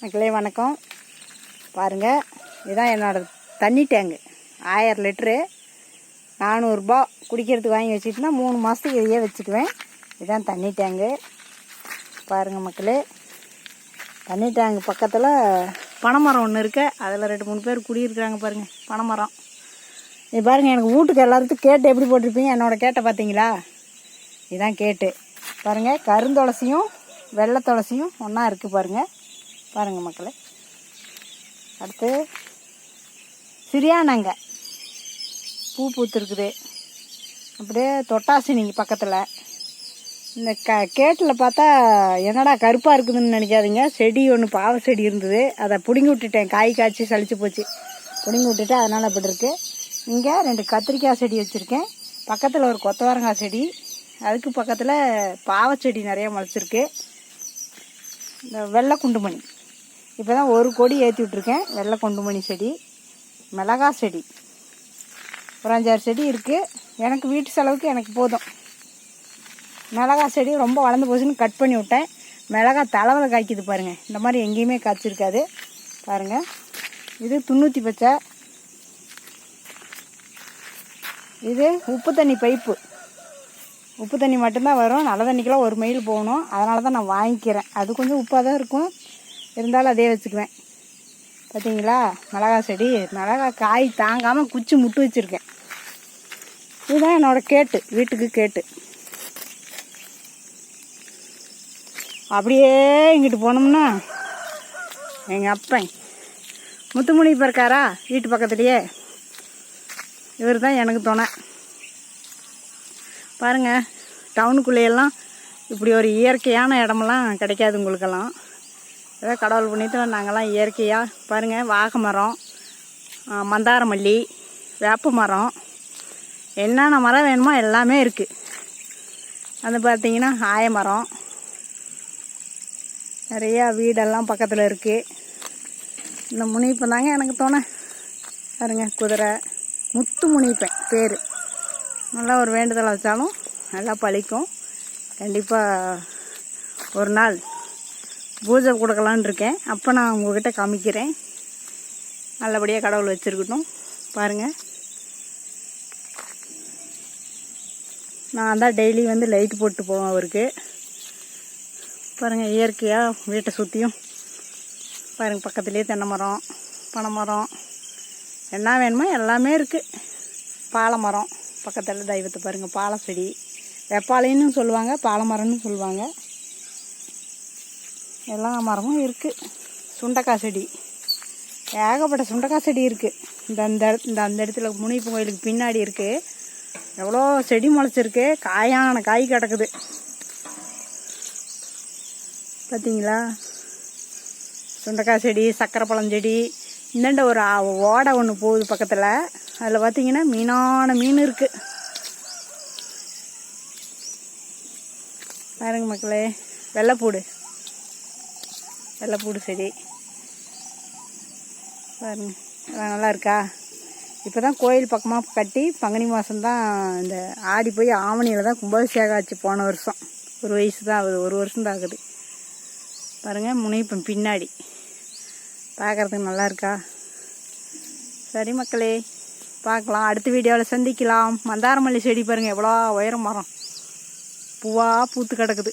மக்களே வணக்கம். பாருங்கள் இதுதான் என்னோடய தண்ணி டேங்கு ஆயிரம் லிட்ரு நானூறுரூபா குடிக்கிறதுக்கு வாங்கி வச்சுட்டுனா மூணு மாதத்துக்கு இதையே வச்சுக்குவேன். இதுதான் தண்ணி டேங்கு பாருங்கள் மக்களே தண்ணி டேங்கு பக்கத்தில் பனைமரம் ஒன்று இருக்கு. அதில் ரெண்டு மூணு பேர் குடியிருக்கிறாங்க பாருங்கள் பனைமரம். இது பாருங்கள் எனக்கு வீட்டுக்கு எல்லாத்துக்கும் கேட்டு எப்படி போட்டிருப்பீங்க? என்னோட கேட்டை பார்த்தீங்களா? இதுதான் கேட்டு. பாருங்கள் கருந்துளசியும் வெள்ளை துளசியும் ஒன்றா இருக்குது பாருங்கள் பாருங்கள் மக்களே. அடுத்து சிரியானாங்க பூ பூத்துருக்குது. அப்படியே தொட்டாசி நீங்கள் பக்கத்தில். இந்த க கேட்டில் பார்த்தா என்னடா கருப்பாக இருக்குதுன்னு நினைக்காதீங்க. செடி ஒன்று பாவை செடி இருந்தது. அதை பிடுங்கி விட்டுட்டேன். காய் காய்ச்சி சளிச்சு போச்சு. பிடுங்கி விட்டுட்டு அதனால் அப்படி இருக்குது இங்கே ரெண்டு கத்திரிக்காய் செடி வச்சுருக்கேன். பக்கத்தில் ஒரு கொத்தவரங்காய் செடி. அதுக்கு பக்கத்தில் பாவச்செடி செடி நிறைய முளைச்சிருக்கு. இந்த வெள்ளை குண்டுமணி. இப்போ தான் ஒரு கொடி ஏற்றி விட்ருக்கேன் வெள்ளை கொண்டுமணி செடி மிளகா செடி. ஒரு அஞ்சாறு செடி இருக்குது எனக்கு வீட்டு செலவுக்கு எனக்கு போதும். மிளகா செடி ரொம்ப வளர்ந்து போச்சுன்னு கட் பண்ணி விட்டேன். மிளகா தலைவில் காய்க்குது பாருங்கள் இந்த மாதிரி எங்கேயுமே காய்ச்சிருக்காது. பாருங்கள் இது துண்ணூற்றி பச்சை. இது உப்பு தண்ணி பைப்பு. உப்பு தண்ணி மட்டும்தான் வரும். நல்ல தண்ணிக்கெலாம் ஒரு மைல் போகணும். அதனால தான் நான் வாங்கிக்கிறேன். அது கொஞ்சம் உப்பாக தான் இருக்கும். இருந்தாலும் அதே வச்சுக்குவேன். பார்த்தீங்களா மிளகா செடி மிளகா காய் தாங்காமல் குச்சி முட்டு வச்சுருக்கேன். இதுதான் என்னோட கேட்டு வீட்டுக்கு கேட்டு. அப்படியே இங்கிட்டு போனோம்னா எங்கள் அப்பன். முத்துமணி இப்போ இருக்காரா? வீட்டு பக்கத்துலேயே. இவர் தான் எனக்கு துணை. பாருங்க டவுனுக்குள்ளேயெல்லாம் இப்படி ஒரு இயற்கையான இடமெல்லாம் கிடைக்காது உங்களுக்கெல்லாம். ஏதோ கடவுள் புண்ணியத்தில் நாங்கள்லாம் இயற்கையாக பாருங்கள் வாகை மரம் மந்தார மல்லி வேப்ப மரம் என்னென்ன மரம் வேணுமோ எல்லாமே இருக்குது அது பார்த்திங்கன்னா ஆய மரம் நிறையா வீடெல்லாம் பக்கத்தில் இருக்குது இந்த முனிப்பு தாங்க எனக்கு தோணு. பாருங்க குதிரை முத்து முனிப்பேன் பேர். நல்லா ஒரு வேண்டுதலை வச்சாலும் நல்லா பழிக்கும். கண்டிப்பாக ஒரு நாள் பூஜை கொடுக்கலான்னு இருக்கேன். அப்போ நான் உங்ககிட்ட காமிக்கிறேன். நல்லபடியாக கடவுள் வச்சுருக்கட்டும். பாருங்கள் நான் தான் டெய்லி வந்து லைட் போட்டு போவேன் அவருக்கு. பாருங்கள் இயற்கையாக வீட்டை சுற்றியும் பாருங்கள் பக்கத்துலேயே தென்னை மரம் பனை மரம். என்ன வேணுமோ எல்லாமே இருக்குது பாலை மரம். பக்கத்தில் தெய்வத்தை பாருங்கள் பாலை செடி வெப்பாலைன்னு சொல்லுவாங்க பாலை மரம்னு சொல்லுவாங்க. எல்லா மரமும் இருக்குது சுண்டக்காய் செடி. ஏகப்பட்ட சுண்டக்காய் செடி இருக்குது இந்த அந்த இந்த அந்த இடத்துல முனிப்பு கோயிலுக்கு பின்னாடி இருக்குது எவ்வளோ செடி முளைச்சிருக்கு. காயான காய் கிடக்குது. பார்த்தீங்களா சுண்டக்காய் செடி சக்கரை பழம் செடி இந்தாண்ட ஒரு ஓடை ஒன்று போகுது பக்கத்தில். அதில் பார்த்தீங்கன்னா மீனான மீன் இருக்குது பாருங்க மக்களே வெள்ளைப்பூடு வெள்ளைப்பூடு செடி. பாருங்க அதெல்லாம் நல்லா இருக்கா? இப்போ தான் கோயில் பக்கமாக கட்டி பங்குனி மாதம் தான் இந்த ஆடி போய் ஆவணியில் தான் கும்பாபிஷேகம் ஆச்சு போன வருஷம். ஒரு வயசு தான் ஆகுது ஒரு வருஷம் தான் ஆகுது. பாருங்கள் முனைப்பம் பின்னாடி. பார்க்குறதுக்கு நல்லா இருக்கா? சரி மக்களே பார்க்கலாம். அடுத்த வீடியோவில் சந்திக்கலாம். மந்தாரமல்லி செடி பாருங்கள் எவ்வளோ உயரம் மரம். பூவாக பூத்து கிடக்குது.